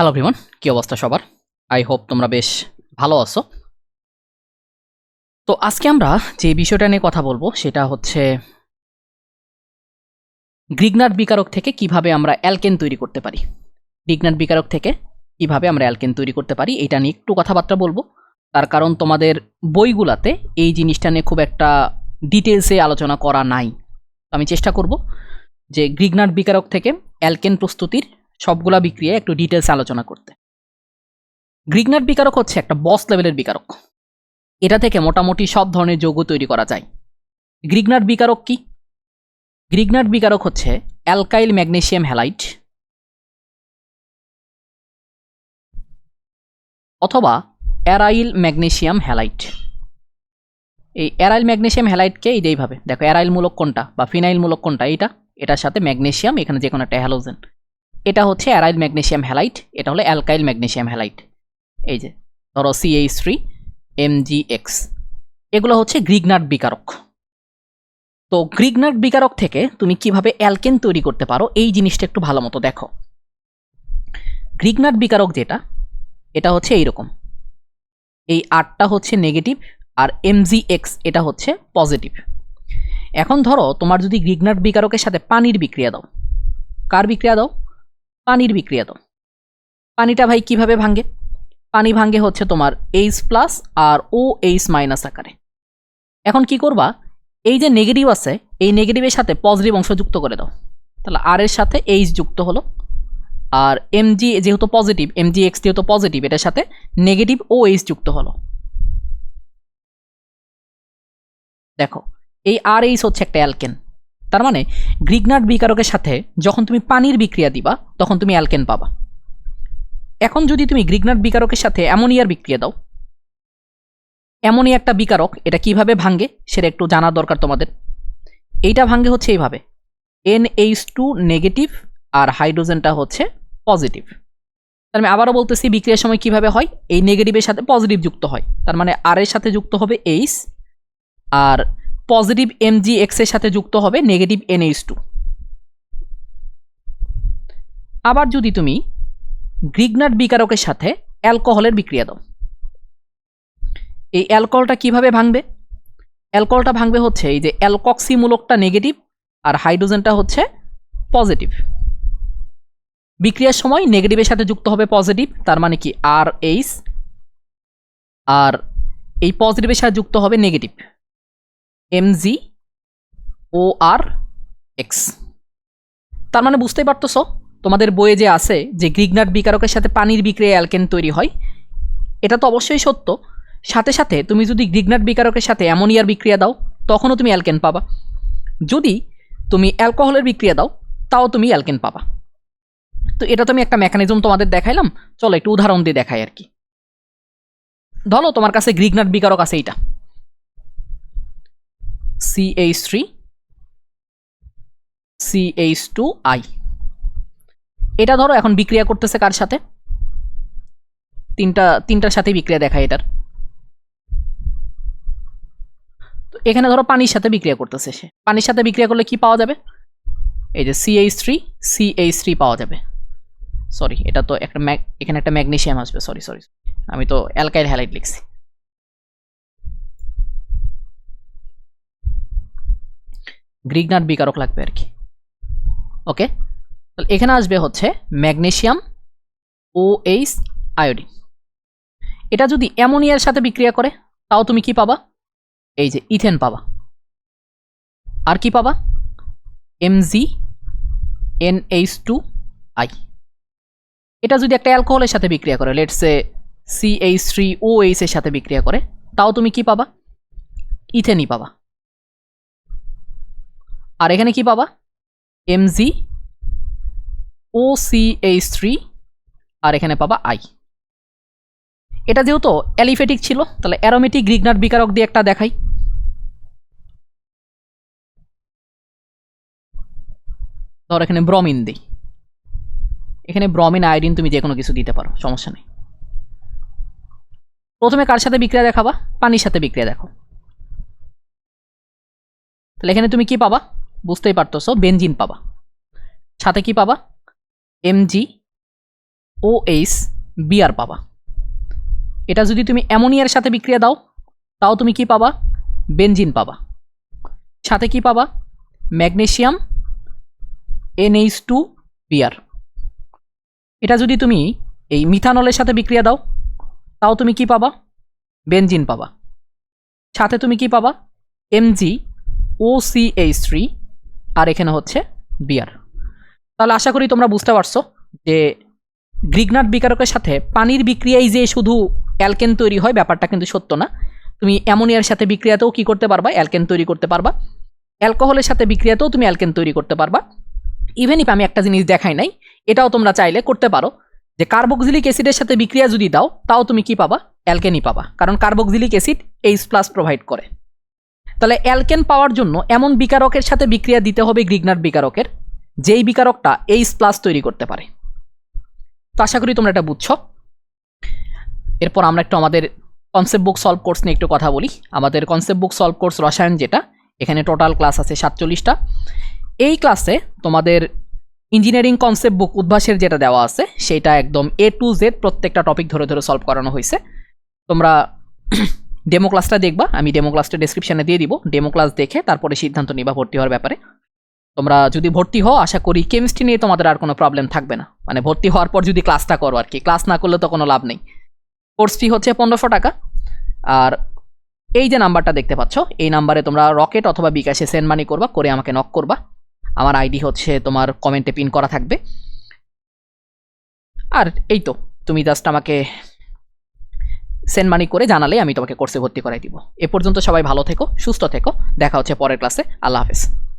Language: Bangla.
হ্যালো ভ্রিমন কি অবস্থা সবার? আই হোপ তোমরা বেশ ভালো আছো। তো আজকে আমরা যে বিষয়টা নিয়ে কথা বলব, সেটা হচ্ছে গ্রিগনার বিকারক থেকে কীভাবে আমরা অ্যালকেন তৈরি করতে পারি। গ্রিগনার বিকারক থেকে কীভাবে আমরা অ্যালকেন তৈরি করতে পারি, এটা নিয়ে একটু কথাবার্তা বলব। তার কারণ তোমাদের বইগুলাতে এই জিনিসটা নিয়ে খুব একটা ডিটেলসে আলোচনা করা নাই। আমি চেষ্টা করব যে গ্রিগনার বিকারক থেকে অ্যালকেন প্রস্তুতির সবগুলা বিক্রিয়া একটু ডিটেলস আলোচনা করতে। গ্রিগনার বিকারক হচ্ছে একটা বস লেভেলের বিকারক। এটা থেকে মোটামুটি সব ধরনের যৌগ তৈরি করা যায়। গ্রিগনার বিকারক কি? গ্রিগনার বিকারক হচ্ছে অ্যালকাইল ম্যাগনেসিয়াম হ্যালাইট অথবা অ্যারাইল ম্যাগনেসিয়াম হ্যালাইট। এই অ্যারাইল ম্যাগনেসিয়াম হ্যালাইটকে এই দেখো অ্যারাইল মূলক কোনটা বা ফিনাইল মূলক কোনটা, এইটা, এটার সাথে ম্যাগনেসিয়াম, এখানে যে কোনো একটা হ্যালোজেন। এটা হচ্ছে অ্যারাইল ম্যাগনেশিয়াম হ্যালাইট, এটা হলো অ্যালকাইল ম্যাগনেশিয়াম হ্যালাইট। এই যে, ধরো সিএইচ থ্রি এমজিএক্স এগুলো হচ্ছে গ্রিগনাট বিকারক। তো গ্রিগনাট বিকারক থেকে তুমি কীভাবে অ্যালকেন তৈরি করতে পারো, এই জিনিসটা একটু ভালো মতো দেখো। গ্রিগনাট বিকারক যেটা, এটা হচ্ছে এইরকম। এই আটটা হচ্ছে নেগেটিভ আর এমজিএক্স এটা হচ্ছে পজিটিভ এখন ধরো, তোমার যদি গ্রিগনাট বিকারকের সাথে পানির বিক্রিয়া দাও, কার বিক্রিয়া দাও? পানির বিক্রিয়া দাও পানিটা ভাই কীভাবে ভাঙে? পানি ভাঙে হচ্ছে তোমার এইচ প্লাস আর ও এইচ মাইনাস আকারে। এখন কি করবা? এই যে নেগেটিভ আছে, এই নেগেটিভের সাথে পজিটিভ অংশ যুক্ত করে দাও। তাহলে আর এর সাথে এইচ যুক্ত হলো আর এম এমজি যেহেতু পজিটিভ এমজি এক্স যেহেতু পজিটিভ এটার সাথে নেগেটিভ ও এইচ যুক্ত হলো। দেখো, এই আর এইচ হচ্ছে একটা অ্যালকেন তার মানে গ্রিগনাট বিকারকের সাথে যখন তুমি পানির বিক্রিয়া দিবা, তখন তুমি অ্যালকেন পাবা। এখন যদি তুমি গ্রিগনাট বিকারকের সাথে অ্যামোনিয়ার বিক্রিয়া দাও, অ্যামোনিয়া একটা বিকারক, এটা কীভাবে ভাঙ্গে সেটা একটু জানার দরকার তোমাদের। এইটা ভাঙ্গে হচ্ছে এইভাবে এন এইচ টু নেগেটিভ আর হাইড্রোজেনটা হচ্ছে পজিটিভ তার মানে আবারও বলতেছি, বিক্রিয়ার সময় কীভাবে হয়? এই নেগেটিভের সাথে পজিটিভ যুক্ত হয়। তার মানে আর এর সাথে যুক্ত হবে এইচ আর পজিটিভ এমজি এক্সের সাথে যুক্ত হবে নেগেটিভ এনএইচ টু আবার যদি তুমি গ্রিগনাট বিকারকের সাথে অ্যালকোহলের বিক্রিয়া দাও। এই অ্যালকোহলটা কীভাবে ভাঙবে? অ্যালকোহলটা ভাঙবে হচ্ছে এই যে অ্যালকক্সিমূলকটা নেগেটিভ আর হাইড্রোজেনটা হচ্ছে পজিটিভ বিক্রিয়ার সময় নেগেটিভের সাথে যুক্ত হবে পজিটিভ তার মানে কি আর এইচ আর এই পজিটিভের সাথে যুক্ত হবে negative MG O R X তার মানে বুঝতেই পারতেছো, তোমাদের বইয়ে যে আছে যে গ্রিগনাট বিকারকের সাথে পানির বিক্রিয়া অ্যালকেন তৈরি হয়, এটা তো অবশ্যই সত্য। সাথে সাথে তুমি যদি গ্রিগনাট বিকারকের সাথে অ্যামোনিয়ার বিক্রিয়া দাও, তখনও তুমি অ্যালকেন পাবা। যদি তুমি অ্যালকোহলের বিক্রিয়া দাও, তাও তুমি অ্যালকেন পাবা। তো এটা তো আমি একটা মেকানিজম তোমাদের দেখাইলাম, চলো একটু উদাহরণ দিয়ে দেখাই আর কি। ধরো তোমার কাছে গ্রিগনাট বিকারক আছে এইটা। CH three CH two I এটা ধরো এখন বিক্রিয়া করতেছে কার সাথে? তিনটা, তিনটার সাথে বিক্রিয়া দেখায় এটার। তো এখানে ধরো পানির সাথে বিক্রিয়া করতেছে সে। পানির সাথে বিক্রিয়া করলে কি পাওয়া যাবে? এই যে সিএইচ থ্রি সিএইচ থ্রি পাওয়া যাবে। সরি এটা তো একটা ম্যাগ এখানে একটা ম্যাগনেশিয়াম আসবে। সরি সরি আমি তো অ্যালকাইল হ্যালাইট লিখছি। গ্রিগনাট বিকারক লাগবে আর কি। ওকে তাহলে এখানে আসবে হচ্ছে ম্যাগনেশিয়াম ও এইচ আয়োডিন এটা যদি অ্যামোনিয়ার সাথে বিক্রিয়া করে, তাও তুমি কি পাবা? এই যে ইথেন পাবা। আর কি পাবা? MG N H two I এটা যদি একটা অ্যালকোহলের সাথে বিক্রিয়া করে let's say C H three O H এর সাথে বিক্রিয়া করে, তাও তুমি কি পাবা? ইথেনই পাবা। আর এখানে কি পাবা? MG O C H three আর এখানে পাবা আই এটা যেহেতু অ্যালিফেটিক ছিল, তাহলে অ্যারোমেটিক গ্রিগনাট বিকারক দিয়ে একটা দেখাই। ধর এখানে ব্রমিন দিই। এখানে ব্রমিন আয়োডিন তুমি যে কোনো কিছু দিতে পারো, সমস্যা নেই। প্রথমে কার সাথে বিক্রিয়া দেখাবা? পানির সাথে বিক্রিয়া দেখো। তাহলে এখানে তুমি কি পাবা? বুঝতেই পারতেছো, বেনজিন পাবা। সাথে কি পাবা? এমজি ও এইচ বিআর পাবা। এটা যদি তুমি অ্যামোনিয়ার সাথে বিক্রিয়া দাও, তাও তুমি কি পাবা? বেনজিন পাবা। সাথে কি পাবা? Magnesium NH two BR. এটা যদি তুমি এই মিথানলের সাথে বিক্রিয়া দাও, তাও তুমি কি পাবা? বেনজিন পাবা। সাথে তুমি কি পাবা? MG O C H three আর এখানে হচ্ছে বিয়ার। তাহলে আশা করি তোমরা বুঝতে পারছ যে গ্রিগনাট বিকারকের সাথে পানির বিক্রিয়ায় যে শুধু অ্যালকেন তৈরি হয়, ব্যাপারটা কিন্তু সত্য না। তুমি অ্যামোনিয়ার সাথে বিক্রিয়াতেও কি করতে পারবা? অ্যালকেন তৈরি করতে পারবা। অ্যালকোহলের সাথে বিক্রিয়াতেও তুমি অ্যালকেন তৈরি করতে পারবা। ইভেন ইফ আমি একটা জিনিস দেখাই নাই, এটাও তোমরা চাইলে করতে পারো যে কার্বক্সিলিক অ্যাসিডের সাথে বিক্রিয়া যদি দাও, তাও তুমি কি পাবা? অ্যালকেনই পাবা। কারণ carboxylic acid H plus provide করে। তাহলে অ্যালকেন পাওয়ার জন্য এমন বিকারকের সাথে বিক্রিয়া দিতে হবে গ্রিগনাট বিকারকের, যেই বিকারকটা এইচ প্লাস তৈরি করতে পারে। তো আশা করি তোমরা এটা বুঝছ। এরপর আমরা একটু আমাদের কনসেপ্ট বুক সলভ কোর্স নিয়ে একটু কথা বলি। আমাদের কনসেপ্ট বুক সলভ কোর্স রসায়ন যেটা, এখানে টোটাল ক্লাস আছে সাতচল্লিশটা। এই ক্লাসে তোমাদের ইঞ্জিনিয়ারিং কনসেপ্ট বুক উদ্ভাসের যেটা দেওয়া আছে, সেটা একদম এ টু জেড প্রত্যেকটা টপিক ধরে ধরে সলভ করানো হয়েছে। তোমরা ডেমো ক্লাসটা দেখবা, আমি ডেমো ক্লাসটা ডেসক্রিপশনে দিয়ে দিব। ডেমো ক্লাস দেখে তারপরে সিদ্ধান্ত নিবা ভর্তি হওয়ার ব্যাপারে। তোমরা যদি ভর্তি হও, আশা করি কেমিস্ট্রি নিয়ে তোমাদের আর কোনো প্রবলেম থাকবে না। মানে ভর্তি হওয়ার পর যদি ক্লাসটা করো আর কি ক্লাস না করলে তো কোনো লাভ নেই। কোর্স ফি হচ্ছে পনেরোশো টাকা। আর এই যে নাম্বারটা দেখতে পাচ্ছ, এই নাম্বারে তোমরা রকেট অথবা বিকাশে সেন্ড মানি করবা, করে আমাকে নক করবা। আমার আইডি হচ্ছে তোমার কমেন্টে পিন করা থাকবে। আর এই তো, তুমি জাস্ট আমাকে সেন্ড মানি করে জানালে আমি তোমাকে কোর্সে ভর্তি করাই দিব। এ পর্যন্ত সবাই ভালো থেকো, সুস্থ থেকো। দেখা হচ্ছে পরের ক্লাসে। আল্লাহ হাফেজ।